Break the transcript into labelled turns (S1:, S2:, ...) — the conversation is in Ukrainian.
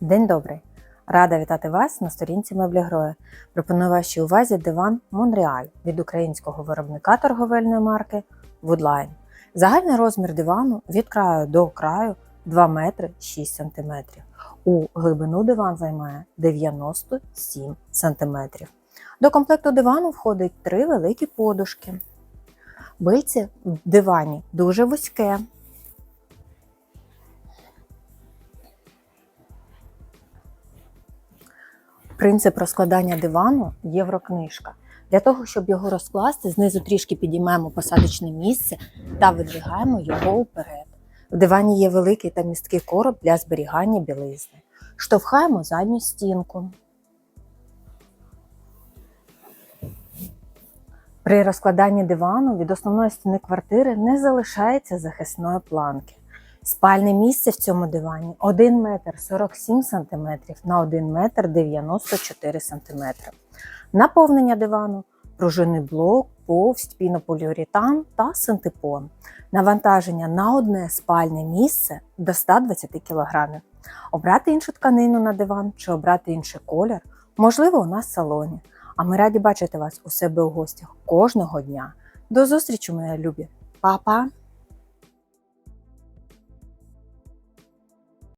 S1: День добрий! Рада вітати вас на сторінці Меблі Гроя. Пропоную вашій увазі диван Монреаль від українського виробника торговельної марки Woodline. Загальний розмір дивану від краю до краю 2 метри 6 см. У глибину диван займає 97 см. До комплекту дивану входить три великі подушки. Бильці в дивані дуже вузьке, Принцип розкладання дивану єврокнижка. Для того, щоб його розкласти, знизу трішки підіймаємо посадочне місце та видвигаємо його уперед. В дивані є великий та місткий короб для зберігання білизни. Штовхаємо задню стінку. При розкладанні дивану від основної стіни квартири не залишається захисної планки. Спальне місце в цьому дивані 1 метр 47 см на 1 метр 94 см. Наповнення дивану пружинний блок, повсть, пінополіуретан та синтепон. Навантаження на одне спальне місце до 120 кг. Обрати іншу тканину на диван чи обрати інший колір можливо у нас в салоні. А ми раді бачити вас у себе у гостях кожного дня. До зустрічі, мої любі! Па-па!